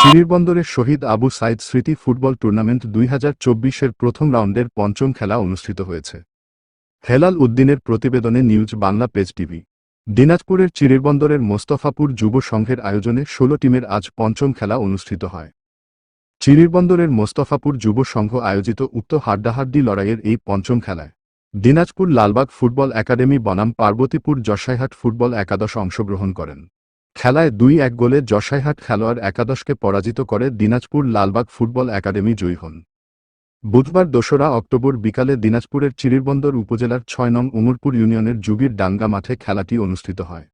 চিরিরবন্দরের শহীদ আবু সাইদ স্মৃতি football tournament দুই হাজার চব্বিশের প্রথম রাউন্ডের পঞ্চম খেলা অনুষ্ঠিত হয়েছে। হেলাল উদ্দিনের প্রতিবেদনে নিউজ বাংলা পেজ টিভি। দিনাজপুরের চিরিরবন্দরের মোস্তফাপুর যুব সংঘের আয়োজনে ষোলো টিমের আজ পঞ্চম খেলা অনুষ্ঠিত হয়। চিরিরবন্দরের মোস্তফাপুর যুব সংঘ আয়োজিত উক্ত হাড্ডাহাড্ডি লড়াইয়ের এই পঞ্চম খেলায় দিনাজপুর লালবাগ ফুটবল একাডেমি বনাম পার্বতীপুর যশাইহাট ফুটবল একাদশ অংশগ্রহণ করেন। খেলায় দুই এক গোলে যশাইহাট খেলোয়াড় একাদশকে পরাজিত করে দিনাজপুর লালবাগ ফুটবল একাডেমি জয়ী হন। বুধবার দোসরা অক্টোবর বিকালে দিনাজপুরের চিরিরবন্দর উপজেলার ছয় নং উমরপুর ইউনিয়নের যুগির ডাঙ্গা মাঠে খেলাটি অনুষ্ঠিত হয়।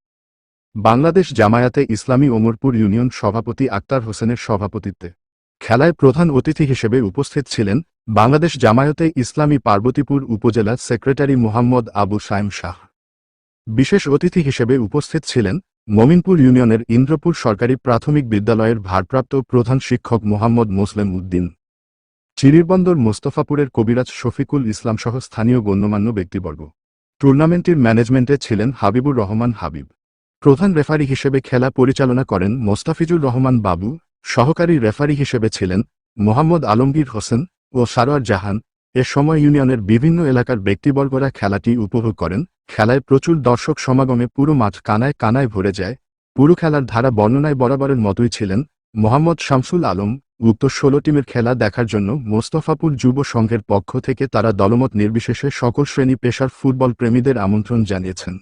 বাংলাদেশ জামায়াতে ইসলামী ওমরপুর ইউনিয়ন সভাপতি আক্তার হোসেনের সভাপতিত্বে খেলায় প্রধান অতিথি হিসেবে উপস্থিত ছিলেন বাংলাদেশ জামায়াতে ইসলামী পার্বতীপুর উপজেলা সেক্রেটারি মোহাম্মদ আবু সাইম শাহ। বিশেষ অতিথি হিসেবে উপস্থিত ছিলেন মমিনপুর ইউনিয়নের ইন্দ্রপুর সরকারি প্রাথমিক বিদ্যালয়ের ভারপ্রাপ্ত প্রধান শিক্ষক মোহাম্মদ মোসলেম উদ্দিন। চিরিরবন্দর মোস্তফাপুরের কবিরাজ শফিকুল ইসলাম সহ স্থানীয় গণ্যমান্য ব্যক্তিবর্গ। টুর্নামেন্টটির ম্যানেজমেন্টে ছিলেন হাবিবুর রহমান হাবিব। প্রধান রেফারি হিসেবে খেলা পরিচালনা করেন মোস্তাফিজুর রহমান বাবু। সহকারী রেফারি হিসেবে ছিলেন মোহাম্মদ আলমগীর হোসেন ও সারোয়ার জাহান। এ সময় ইউনিয়নের বিভিন্ন এলাকার ব্যক্তিবর্গরা খেলাটি উপভোগ করেন খেলায় প্রচুর দর্শক সমাগমে পুরো মাঠ কানায় কানায় ভরে যায়। পুরো খেলার ধারা বর্ণনায় বরাবরের মতোই ছিলেন মোহাম্মদ শামসুল আলম, উক্ত ষোলো টিমের খেলা দেখার জন্য মোস্তফাপুর যুব সংঘের পক্ষ থেকে তারা দলমত নির্বিশেষে সকল শ্রেণি পেশার ফুটবল প্রেমীদের আমন্ত্রণ জানিয়েছেন।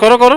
করো করো।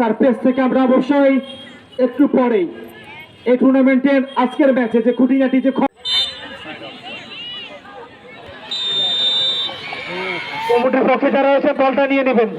তার থেকে আমরা অবশ্যই একটু পরেই এই টুর্নামেন্টের আজকের ম্যাচে যে খুঁটিনাটি যে কমিটির পক্ষে যারা আছে দলটা নিয়ে নেবেন।